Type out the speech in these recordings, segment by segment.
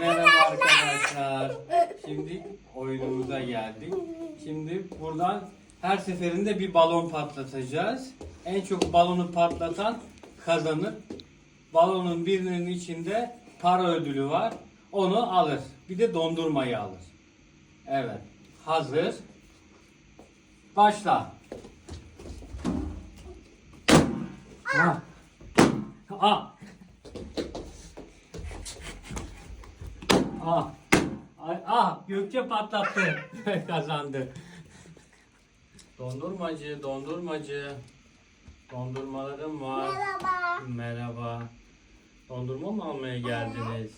Merhaba arkadaşlar. Şimdi oyunumuza geldik. Şimdi buradan her seferinde bir balon patlatacağız. En çok balonu patlatan kazanır. Balonun birinin içinde para ödülü var. Onu alır. Bir de dondurmayı alır. Evet. Hazır. Başla. Ah. Ah. Ah. Ay, ah Gökçe patlattı. Kazandı. Dondurmacı, dondurmacı. Dondurmalarım var. Merhaba. Merhaba. Dondurma mı almaya geldiniz?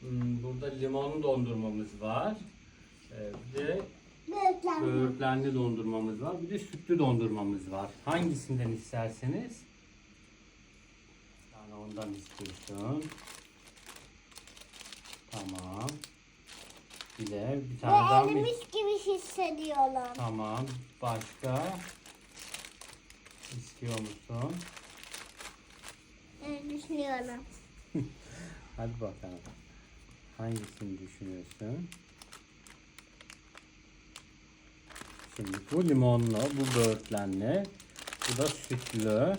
Hmm, burada limonlu dondurmamız var. Ee, bir de böğürtlenli dondurmamız var. Bir de sütlü dondurmamız var. Hangisinden isterseniz? Yani ondan istiyorsun. Tamam. Bir de bir tane daha Ve mı? erimiş gibi hissediyorum. Tamam. Başka? İstiyor musun? Evet, düşünüyorum. Hadi bakalım. Hangisini düşünüyorsun? Şimdi bu limonlu, bu böğürtlenli, bu da sütlü.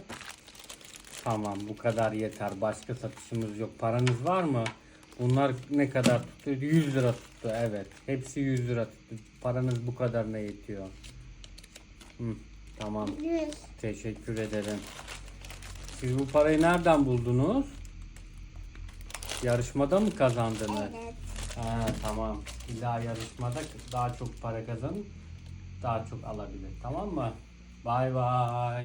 Tamam bu kadar yeter. Başka satışımız yok. Paranız var mı? Bunlar ne kadar tuttu? 100 lira tuttu. Evet. Hepsi 100 lira tuttu. Paranız bu kadarına yetiyor. Hı, tamam. Yüz. Teşekkür ederim. Siz bu parayı nereden buldunuz? Yarışmada mı kazandınız? Evet. Ha, tamam. İlla yarışmada daha çok para kazanın, daha çok alabilir. Tamam mı? Bay bay.